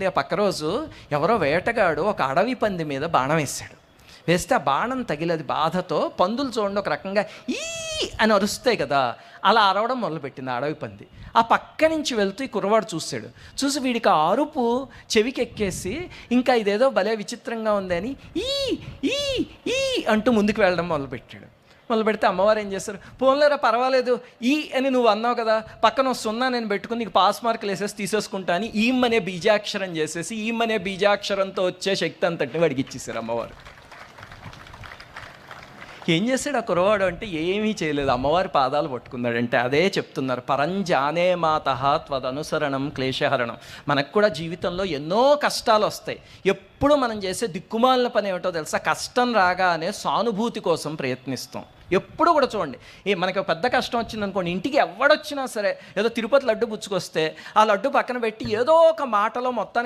ఆ పక్క రోజు ఎవరో వేటగాడు ఒక అడవి పంది మీద బాణం వేశాడు. వేస్తే ఆ బాణం తగిలది బాధతో పందులు చూడండి ఒక రకంగా ఈ అని అరుస్తాయి కదా అలా అరవడం మొదలుపెట్టింది ఆ అడవి పంది. ఆ పక్క నుంచి వెళ్తూ ఈ కుర్రవాడు చూశాడు. చూసి వీడికి ఆ అరుపు చెవికి ఎక్కేసి ఇంకా ఇదేదో భలే విచిత్రంగా ఉందని ఈ ఈ ఈ అంటూ ముందుకు వెళ్ళడం మొదలుపెట్టాడు. మొదలు పెడితే అమ్మవారు ఏం చేస్తారు? పోన్లేరా పర్వాలేదు. ఈ అని నువ్వు అన్నావు కదా పక్కన సున్నా నేను పెట్టుకుని నీకు పాస్ మార్కులు వేసేసి తీసేసుకుంటా అని ఈమ్ అనే బీజాక్షరం చేసేసి ఈమ్ అనే బీజాక్షరంతో వచ్చే శక్తి అంతటిని వాడికి ఇచ్చేసారు అమ్మవారు. ఏం చేశాడు ఆ కురవాడు అంటే ఏమీ చేయలేదు. అమ్మవారి పాదాలు పట్టుకున్నాడు అంటే అదే చెప్తున్నారు. పరంజానే మాత త్వదనుసరణం క్లేశహరణం. మనకు కూడా జీవితంలో ఎన్నో కష్టాలు వస్తాయి. ఎప్పుడు మనం చేసే దిక్కుమాలిన పని ఏమిటో తెలుసా? కష్టం రాగానే సానుభూతి కోసం ప్రయత్నిస్తాం. ఎప్పుడు కూడా చూడండి. ఏ మనకి పెద్ద కష్టం వచ్చింది అనుకోండి ఇంటికి ఎవడొచ్చినా సరే ఏదో తిరుపతి లడ్డు పుచ్చుకొస్తే ఆ లడ్డు పక్కన పెట్టి ఏదో ఒక మాటలో మొత్తానికి